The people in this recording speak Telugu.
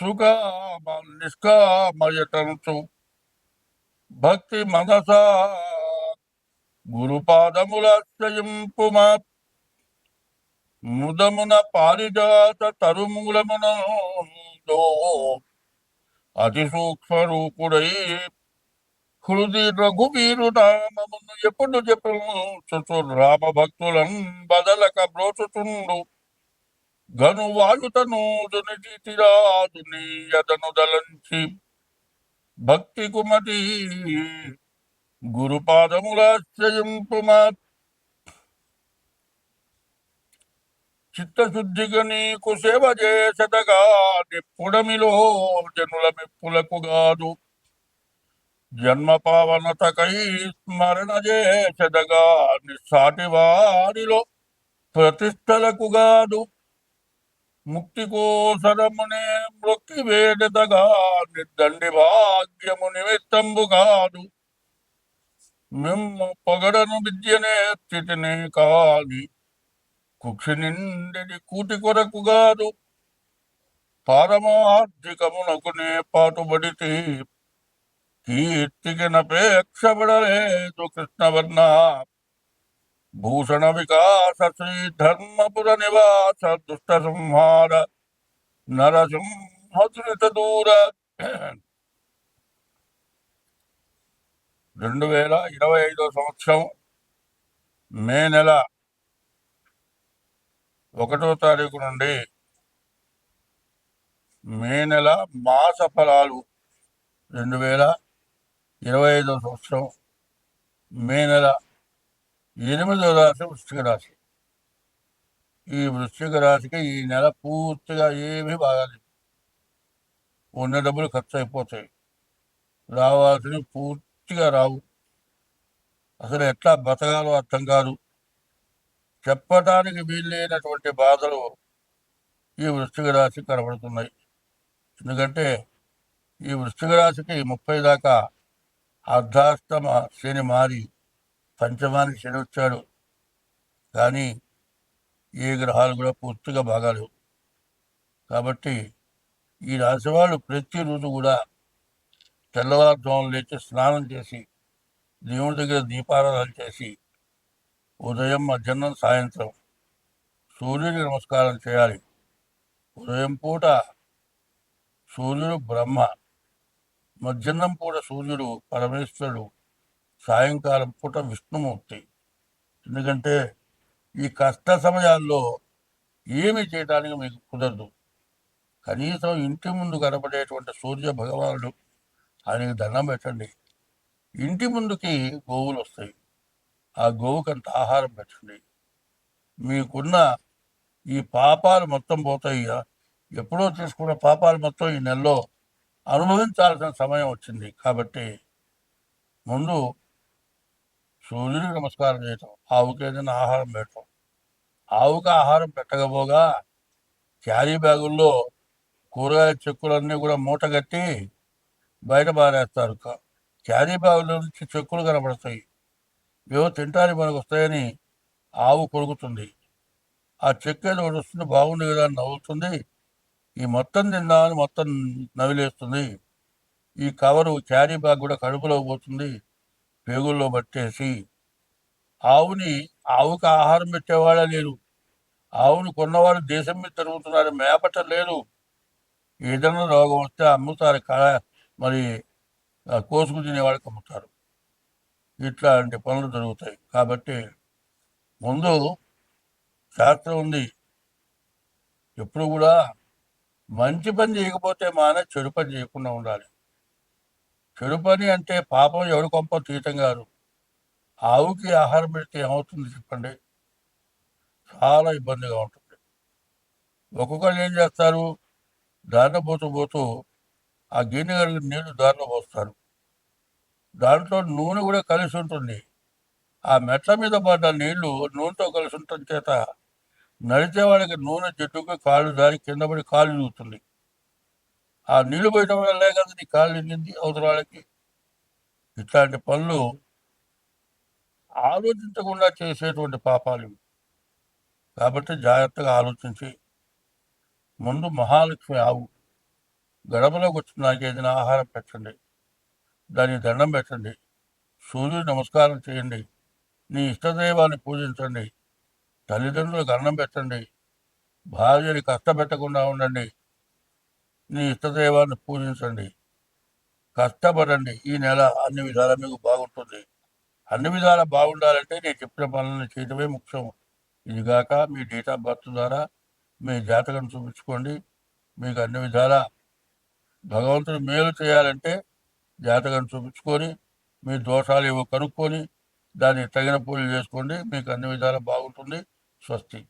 సుకామ నిష్కామయతంతు భక్తి మనసా గురుపాదములాశ్రయింపుమా. ముదమున పారిజాత తరుమూలమున అతి సూక్ష్మ రూపుడై హృది రఘువీరు నామమును ఎప్పుడు చెప్పు. రామ భక్తులను బదలక బ్రోచుతుండు గను వాయుతనూదుని యదను దలంచి భక్తి కుమతి గురుపాదములాశ్రయింపుమా చిత్తశుద్ధిగా నీకు సేవ చేసదగా నిప్పుడమిలో జనుల మెప్పులకు గాదు. జన్మ పావనతకై స్మరణ చేసదగా నిస్సాటి వారిలో ప్రతిష్టలకు గాదు. ముక్తి కోసరమునే మృక్కి వేడతగా నిద్దండి భాగ్యము నిమిత్తంబు కాదు. మిమ్ము పొగడను విద్యనే స్థితినే కాని కుక్షి నిండిని కూటి కొరకు కాదు పారమార్థికమునకునే పాటుబడితే కీర్తికి నపేక్షపడలేదు కృష్ణవర్ణ. భూషణ వికాస శ్రీ ధర్మపుర నివాస దుష్ట సంహార నరసింహసునిత దూర రెండు వేల ఇరవై ఐదో సంవత్సరం మే నెల ఒకటో తారీఖు నుండి మే నెల మాస ఫలాలు రెండు వేల ఇరవై ఐదో సంవత్సరం మే నెల ఎనిమిదో రాశి వృశ్చిక రాశి. ఈ వృశ్చిక రాశికి ఈ నెల పూర్తిగా ఏమీ బాగాలేదు. ఉన్న డబ్బులు ఖర్చు అయిపోతాయి రావాల్సినవి పూర్తిగా రావు. అసలు ఎట్లా బతకాలో అర్థం కాదు. చెప్పటానికి వీల్లేనటువంటి బాధలు ఈ వృశ్చిక రాశి కనబడుతున్నాయి. ఎందుకంటే ఈ వృశ్చిక రాశికి ముప్పై దాకా అర్ధాష్టమ శని మారి పంచమానికి శని వచ్చాడు. కానీ ఏ గ్రహాలు కూడా పూర్తిగా బాగాలేవు. కాబట్టి ఈ రాశి వాళ్ళు ప్రతిరోజు కూడా తెల్లవారుజామున లేచి స్నానం చేసి దేవుడి దగ్గర దీపారాధన చేసి ఉదయం మధ్యాహ్నం సాయంత్రం సూర్యుడికి నమస్కారం చేయాలి. ఉదయం పూట సూర్యుడు బ్రహ్మ మధ్యాహ్నం పూట సూర్యుడు పరమేశ్వరుడు సాయంకాలం పూట విష్ణుమూర్తి. ఎందుకంటే ఈ కష్ట సమయాల్లో ఏమి చేయడానికి మీకు కుదరదు. కనీసం ఇంటి ముందు కనబడేటువంటి సూర్య భగవానుడు ఆయనకి దండం పెట్టండి. ఇంటి ముందుకి గోవులు వస్తాయి. ఆ గోవుకంత ఆహారం పెట్టండి. మీకున్న ఈ పాపాలు మొత్తం పోతాయి. ఎప్పుడో తీసుకున్న పాపాలు మొత్తం ఈ నెలలో అనుభవించాల్సిన సమయం వచ్చింది. కాబట్టి ముందు సూర్యుడికి నమస్కారం చేయటం ఆవుకి ఏదైనా ఆహారం పెట్టడం ఆవుకి ఆహారం పెట్టకపోగా క్యారీ బ్యాగుల్లో కూరగాయ చెక్కులన్నీ కూడా మూట కట్టి బయట పారేస్తారు. క్యారీ బ్యాగుల నుంచి చెక్కులు కనబడతాయి. ఏవో తింటానికి మనకు వస్తాయని ఆవు కొడుకుతుంది ఆ చెక్కు ఏదో ఒకటి వస్తుంది బాగుంది కదా అని నవ్వుతుంది. ఈ మొత్తం తిందామని మొత్తం నవిలేస్తుంది. ఈ కవరు క్యారీ బ్యాగ్ కూడా కడుపులో పోతుంది. పేగుల్లో పట్టేసి ఆవుని ఆవుకి ఆహారం పెట్టేవాళ్ళే లేరు ఆవును కొన్నవాళ్ళు దేశం మీద తిరుగుతున్నారు మేపట లేదు. ఏదైనా రోగం వస్తే అమ్ముతారు కళ మరి కోసుకు తినేవాళ్ళకి అమ్ముతారు. ఇట్లాంటి పనులు జరుగుతాయి. కాబట్టి ముందు శాస్త్రం ఉంది. ఎప్పుడు కూడా మంచి పని చేయకపోతే మానే చెడు పని చేయకుండా ఉండాలి. చెడు పని అంటే పాపం ఎవడు కొంప తీయటం గారు ఆవుకి ఆహారం పెడితే ఏమవుతుంది చెప్పండి? చాలా ఇబ్బందిగా ఉంటుంది. ఒక్కొక్కరు ఏం చేస్తారు? దారిన పోతూ పోతూ ఆ గిన్నె కడిగిన నీళ్ళు దారిలో పోస్తారు. దాంట్లో నూనె కూడా కలిసి ఉంటుంది. ఆ మెట్ల మీద పడ్డ నీళ్ళు నూనెతో కలిసి ఉండటం చేత నడిచే వాళ్ళకి నూనె చెట్టుకు కాళ్ళు దారి కింద పడి కాళ్ళు చూస్తుంది ఆ నీళ్ళు పోయటం వల్లే కదా నీ కాళ్ళు నిండింది అవతల ఇట్లాంటి పనులు ఆలోచించకుండా చేసేటువంటి పాపాలు ఇవి. కాబట్టి జాగ్రత్తగా ఆలోచించి ముందు మహాలక్ష్మి ఆవు గడపలోకి వచ్చిన నాకు ఏదైనా ఆహారం పెట్టండి. దానికి దండం పెట్టండి. సూర్యుడు నమస్కారం చేయండి. నీ ఇష్టదైవాన్ని పూజించండి. తల్లిదండ్రులకు అన్నం పెట్టండి. భార్యని కష్టపెట్టకుండా ఉండండి. మీ ఇష్టదైవాన్ని పూజించండి. కష్టపడండి. ఈ నెల అన్ని విధాలా మీకు బాగుంటుంది. అన్ని విధాలా బాగుండాలంటే నేను చెప్పిన పనులను చేయడమే ముఖ్యం. ఇదిగాక మీ డేట్ ఆఫ్ బర్త్ ద్వారా మీ జాతకం చూపించుకోండి. మీకు అన్ని విధాలా భగవంతుడు మేలు చేయాలంటే జాతకం చూపించుకొని మీ దోషాలు ఏవో కనుక్కొని దానికి తగిన పూజలు చేసుకోండి. మీకు అన్ని విధాలా బాగుంటుంది. స్వస్తి.